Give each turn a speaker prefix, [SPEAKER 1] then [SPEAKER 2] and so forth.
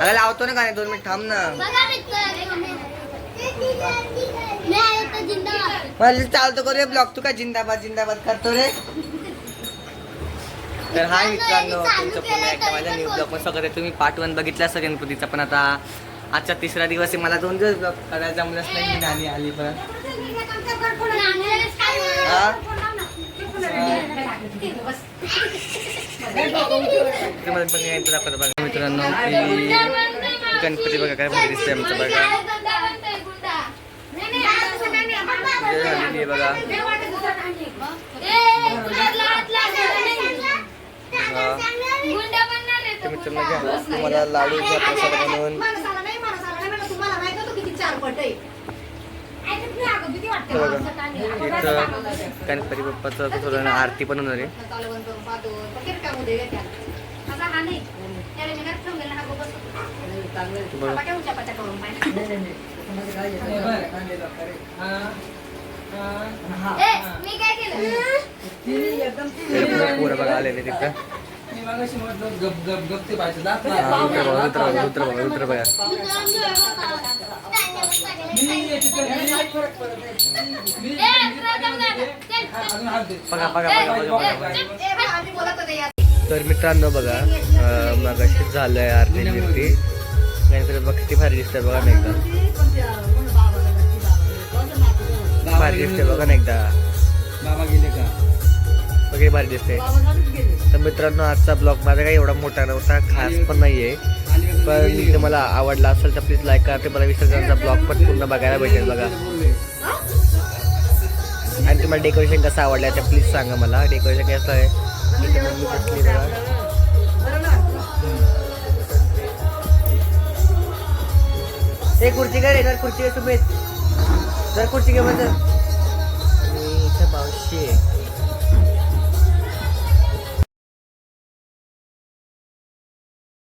[SPEAKER 1] अगं लावतो ना गाणे दोन मिनिट थांब ना. चालतो करू ब्लॉग. तू काय जिंदाबाद जिंदाबाद करतो रे? तर हाय मित्रांनो तुमचं पुन्हा एकदा माझ्या न्यू ब्लॉगमध्ये सगळं तुम्ही पार्ट वन बघितला असेल गणपतीचा पण आता आजचा तिसरा दिवस आहे. मला दोन दिवस ब्लॉग करायला जमलंच नाही नानी आली पण ते मला बघा मित्रांनो की गणपती बघा काय भारी दिसतंय आमचं बघा जय बघा तर मित्रांनो घ्या तुम्हाला लाडू घ्या प्रसाद म्हणून तर बघा इथं गणपती बाप्पाचं थोडं आरती पण होणार आहे.
[SPEAKER 2] मी काय केलं
[SPEAKER 1] तर पोरं बघा. आलेले तिथं
[SPEAKER 3] गप गप गप ते पाहिजे दात
[SPEAKER 1] हा, उतर बघा उतर बघा उतर बघा उतर बघा
[SPEAKER 3] मी याची तर-
[SPEAKER 1] बघा बघा तर मित्रांनो बघा अं, मगाशी झालंय आरती बिरती नाहीतर बघ किती भारी दिसतंय बघा ना एकदा. भारी दिसतंय बघा ना एकदा.
[SPEAKER 3] बाबा गेले का
[SPEAKER 1] बघा भारी दिसते तर मित्रांनो आजचा ब्लॉग माझा काही एवढा मोठा नव्हता खास पण नाहीये.
[SPEAKER 3] आहे
[SPEAKER 1] पण
[SPEAKER 3] तुम्ही?
[SPEAKER 1] मला आवडला असेल तर प्लीज लाईक करा. ते मला विसर्जनचा ब्लॉग पण पूर्ण बघायला भेटेल बघा. आणि तुम्हाला डेकोरेशन कसं आवडलं ते प्लीज सांगा मला. डेकोरेशन कसं आहे? मी बघा. खुर्ची काय रे जर खुर्ची घे तुम्ही जर खुर्ची घे बस इथं पावशी आहे.